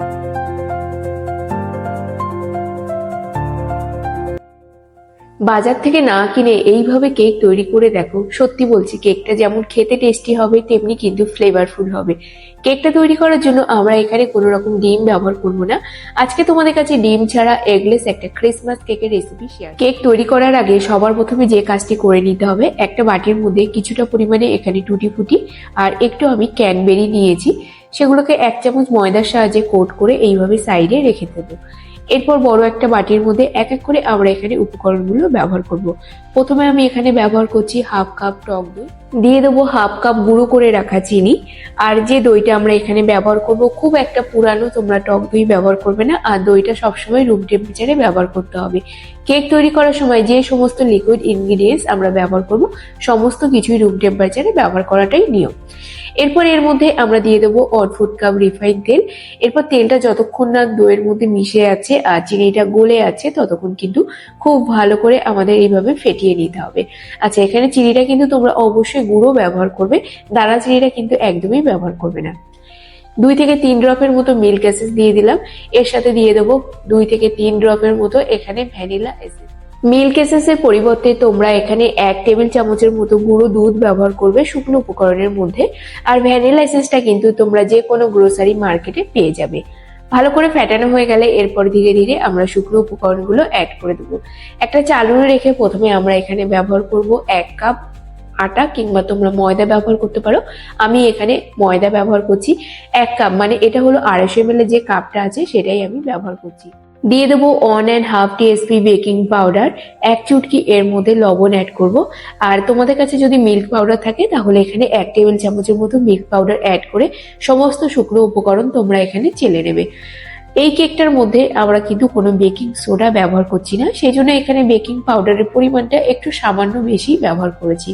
you বাজার থেকে না কিনে এইভাবে কেক তৈরি করে দেখো। সত্যি বলছি, কেকটা যেমন খেতে টেস্টি হবে, তেমনি কিন্তু ফ্লেভারফুল হবে। কেকটা তৈরি করার জন্য আমরা এখানে কোনো রকম ডিম ব্যবহার করব না। আজকে তোমাদের কাছে ডিম ছাড়া এগলেস একটা ক্রিসমাস কেকের রেসিপি শেয়ার কেক তৈরি করার আগে সবার প্রথমে যে কাজটি করে নিতে হবে, একটা বাটির মধ্যে কিছুটা পরিমাণে এখানে টুটি ফুটি আর একটু আমি ক্যানবেরি নিয়েছি সেগুলোকে এক চামচ ময়দার সাহায্যে কোট করে এইভাবে সাইডে রেখে দেবো। এরপর বড় একটা বাটির মধ্যে এক এক করে আমরা এখানে উপকরণগুলো ব্যবহার করব। প্রথমে আমি এখানে ব্যবহার করছি হাফ কাপ টক দই। দিয়ে দেবো হাফ কাপ গুঁড়ো করে রাখা চিনি। আর যে দইটা আমরা এখানে ব্যবহার করব, খুব একটা পুরানো তোমরা টক দই ব্যবহার করবে না। আর দইটা সবসময় রুম টেম্পারেচারে ব্যবহার করতে হবে। কেক তৈরি করার সময় যে সমস্ত লিকুইড ইনগ্রিডিয়েন্টস আমরা ব্যবহার করব, সমস্ত কিছুই রুম টেম্পারেচারে ব্যবহার করাটাই নিয়ম। এরপর এর মধ্যে আমরা দিয়ে দেবো ফুড কাপ রিফাইন তেল। এরপর তেলটা যতক্ষণ না দইয়ের মধ্যে মিশে আছে আর চিনিটা গলে আছে, ততক্ষণ কিন্তু খুব ভালো করে আমাদের এইভাবে ফেটিয়ে নিতে হবে। আচ্ছা এখানে চিনিটা কিন্তু তোমরা অবশ্যই গুঁড়ো ব্যবহার করবে, দানা চিনিটা কিন্তু একদমই ব্যবহার করবে না। দুই থেকে তিন ড্রপের মতো মিল্ক এসেন্স দিয়ে দিলাম। এর সাথে দিয়ে দেবো দুই থেকে তিন ড্রপের মতো এখানে ভ্যানিলা এসেন্স মিল্ক এসেন্সের পরিবর্তে তোমরা এখানে এক টেবিল চামচের মতো গুঁড়ো দুধ ব্যবহার করবে শুকনো উপকরণের মধ্যে। আর ভ্যানিলা এসেন্সটা কিন্তু তোমরা যে কোনো গ্রোসারি মার্কেটে পেয়ে যাবে। ভালো করে ফ্যাটানো হয়ে গেলে এরপর ধীরে ধীরে আমরা শুকনো উপকরণগুলো অ্যাড করে দেবো। একটা চালুনে রেখে প্রথমে আমরা এখানে ব্যবহার করব এক কাপ আটা কিংবা তোমরা ময়দা ব্যবহার করতে পারো। আমি এখানে ময়দা ব্যবহার করছি। এক কাপ মানে এটা হলো আড়াইশো এম যে কাপটা আছে সেটাই আমি ব্যবহার করছি। দিয়ে দেবো one and half TSP baking powder এক চুটকি এর মধ্যে লবণ অ্যাড করব। আর তোমাদের কাছে যদি মিল্ক পাউডার থাকে, তাহলে এখানে এক টেবিল চামচের মতো মিল্ক পাউডার অ্যাড করে সমস্ত শুকনো উপকরণ তোমরা এখানে চেলে নেবে। এই কেকটার মধ্যে আমরা কিন্তু কোনো বেকিং সোডা ব্যবহার করছি না, সেই জন্য এখানে বেকিং পাউডারের পরিমাণটা একটু সামান্য বেশি ব্যবহার করেছি।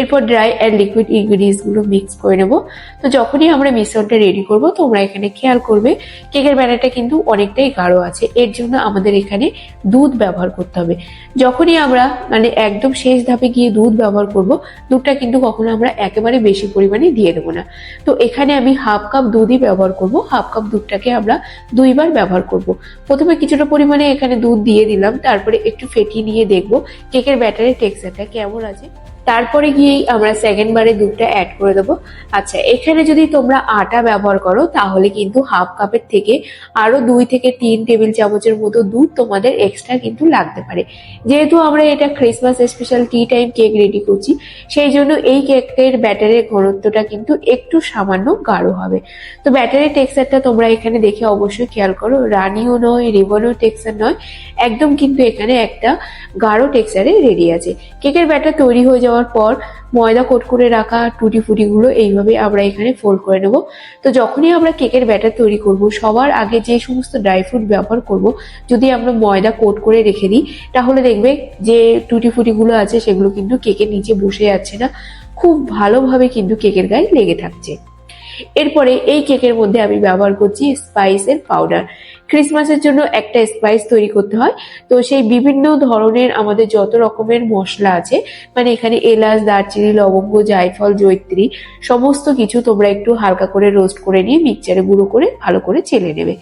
এরপর ড্রাই অ্যান্ড লিকুইড ইনগ্রিডিয়েন্টসগুলো মিক্স করে নেব। তো যখনই আমরা মিশ্রণটা রেডি করব, তোমরা এখানে খেয়াল করবে কেকের ব্যাটারটা কিন্তু অনেকটাই গাঢ় আছে। এর জন্য আমাদের এখানে দুধ ব্যবহার করতে হবে। যখনই আমরা মানে একদম শেষ ধাপে গিয়ে দুধ ব্যবহার করব, দুধটা কিন্তু কখনো আমরা একেবারে বেশি পরিমাণে দিয়ে দেবো না। তো এখানে আমি হাফ কাপ দুধই ব্যবহার করব। হাফ কাপ দুধটাকে আমরা দুইবার ব্যবহার করব। প্রথমে কিছুটা পরিমাণে এখানে দুধ দিয়ে দিলাম, তারপরে একটু ফেটিয়ে নিয়ে দেখব কেকের ব্যাটারের টেক্সচারটা কেমন আছে। তারপরে গিয়েই আমরা সেকেন্ড বারে দুধটা অ্যাড করে দেবো। আচ্ছা এখানে যদি তোমরা আটা ব্যবহার করো, তাহলে কিন্তু হাফ কাপের থেকে আরও দুই থেকে তিন টেবিল চামচের মতো দুধ তোমাদের এক্সট্রা কিন্তু লাগতে পারে। যেহেতু আমরা এটা Christmas special tea time cake ready করছি, সেই জন্য এই কেকের ব্যাটারের ঘনত্বটা কিন্তু একটু সামান্য গাঢ় হবে। তো ব্যাটারের টেক্সচারটা তোমরা এখানে দেখে অবশ্যই খেয়াল করো। রানিও নয়, রিবনও টেক্সচার নয়, একদম কিন্তু এখানে একটা গাঢ় টেক্সচারে রেডি আছে। কেকের ব্যাটার তৈরি হয়ে যাওয়ার পর ময়দা কোট করে রাখা টুটি ফুটিগুলো এইভাবে আমরা এখানে ফোল্ড করে নেব। তো যখনই আমরা কেকের ব্যাটার তৈরি করব, সবার আগে যে সমস্ত ড্রাই ফ্রুট ব্যবহার করব, যদি আমরা ময়দা কোট করে রেখে দিই, তাহলে দেখবে যে টুটি ফুটিগুলো আছে সেগুলো কিন্তু কেকের নিচে বসে যাচ্ছে না। খুব ভালোভাবে কিন্তু কেকের গায়ে লেগে থাকছে। এরপরে এই কেকের মধ্যে আমি ব্যবহার করছি স্পাইসের পাউডার ক্রিসমাসের জন্য একটা স্পাইস তৈরি করতে হয়। তো সেই বিভিন্ন ধরনের আমাদের যত রকমের মশলা আছে মানে এখানে এলাচ, দারচিনি, লবঙ্গ, জায়ফল জৈত্রী সমস্ত কিছু তোমরা একটু হালকা করে রোস্ট করে নিয়ে মিক্সচারে গুঁড়ো করে ভালো করে চেলে নেবে।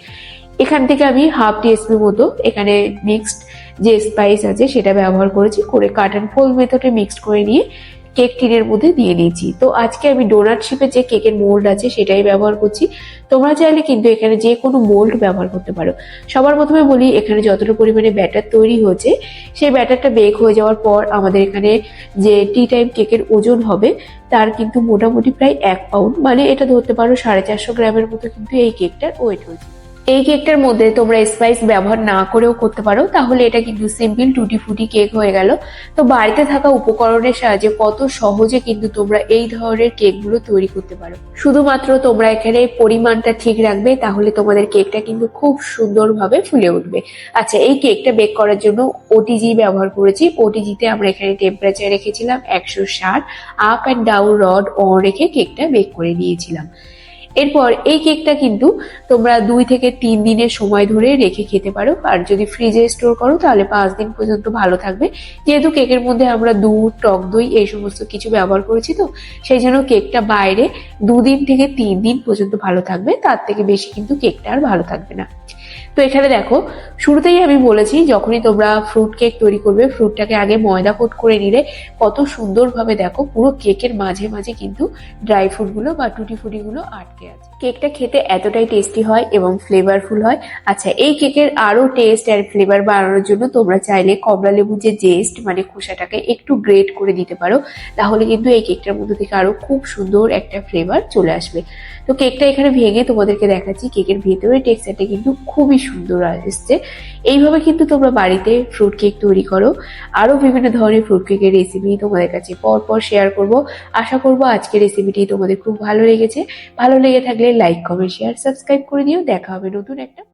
এখান থেকে আমি হাফ টিএসপি মতো এখানে মিক্সড যে স্পাইস আছে সেটা ব্যবহার করেছি, করে কাট অ্যান্ড ফোল মেথডে মিক্সড করে নিয়ে কেক টিনের মধ্যে দিয়ে নিয়েছি তো আজকে আমি ডোনাট শিপে যে কেকের মোল্ড আছে সেটাই ব্যবহার করছি। তোমরা চাইলে কিন্তু এখানে যে কোনো মোল্ড ব্যবহার করতে পারো। সবার প্রথমে বলি, এখানে যতটা পরিমাণে ব্যাটার তৈরি হয়েছে, সেই ব্যাটারটা বেক হয়ে যাওয়ার পর আমাদের এখানে যে টি টাইম কেকের ওজন হবে, তার কিন্তু মোটামুটি প্রায় এক পাউন্ড মানে এটা ধরতে পারো সাড়ে চারশো গ্রামের মতো কিন্তু এই কেকটার ওয়েট হয়েছে। এই কেকটার মধ্যে তোমরা স্পাইস ব্যবহার না করেও করতে পারো। তাহলে এটা কিন্তু সিম্পল টুটি ফুটি কেক হয়ে গেল। তো বাড়িতে থাকা উপকরণের সাহায্যে কত সহজে কিন্তু তোমরা এই ধরনের কেকগুলো তৈরি করতে পারো। শুধুমাত্র তোমরা এখানে পরিমাণটা ঠিক রাখবে, তাহলে তোমাদের কেকটা কিন্তু খুব সুন্দরভাবে ফুলে উঠবে। আচ্ছা এই কেকটা বেক করার জন্য ওটিজি ব্যবহার করেছি। ওটিজিতে আমরা এখানে টেম্পারেচার রেখেছিলাম একশো ষাট up and down rod on রেখে কেকটা বেক করে নিয়েছিলাম। এরপর এই কেকটা কিন্তু তোমরা দুই থেকে তিন দিনের সময় ধরে রেখে খেতে পারো। আর যদি ফ্রিজে স্টোর করো, তাহলে পাঁচ দিন পর্যন্ত ভালো থাকবে। যেহেতু কেকের মধ্যে আমরা দুধ, টক দই এই সমস্ত কিছু ব্যবহার করেছি তো, সেই জন্য কেকটা বাইরে দুদিন থেকে তিন দিন পর্যন্ত ভালো থাকবে। তার থেকে বেশি কিন্তু কেকটা আর ভালো থাকবে না। তো এখানে দেখো, শুরুতেই আমি বলেছি যখনই তোমরা ফ্রুট কেক তৈরি করবে ফ্রুটটাকে আগে ময়দা কোট করে নিলে কত সুন্দরভাবে দেখো পুরো কেকের মাঝে মাঝে কিন্তু ড্রাই ফ্রুটগুলো বা টুটি ফুটিগুলো আটকে আছে। কেকটা খেতে এতটাই টেস্টি হয় এবং ফ্লেভারফুল হয়। আচ্ছা এই কেকের আরও টেস্ট আর ফ্লেভার বাড়ানোর জন্য তোমরা চাইলে কমলা লেবুর যে জেস্ট মানে খোসাটাকে একটু গ্রেট করে দিতে পারো। তাহলে কিন্তু এই কেকটার মধ্যে থেকে আরও খুব সুন্দর একটা ফ্লেভার চলে আসবে। তো কেকটা এখানে ভেঙে তোমাদেরকে দেখাচ্ছি। কেকের ভেতরে টেক্সচারটা কিন্তু খুবই সুন্দর এসছে এইভাবে কিন্তু তোমরা বাড়িতে ফ্রুট কেক তৈরি করো। আরও বিভিন্ন ধরনের ফ্রুট কেকের রেসিপি তোমাদের কাছে পর পর শেয়ার করব। আশা করব আজকের রেসিপিটি তোমাদের খুব ভালো লেগেছে। ভালো লেগে থাকলে লাইক কমেন্ট শেয়ার সাবস্ক্রাইব করে দিও। দেখা হবে নতুন একটা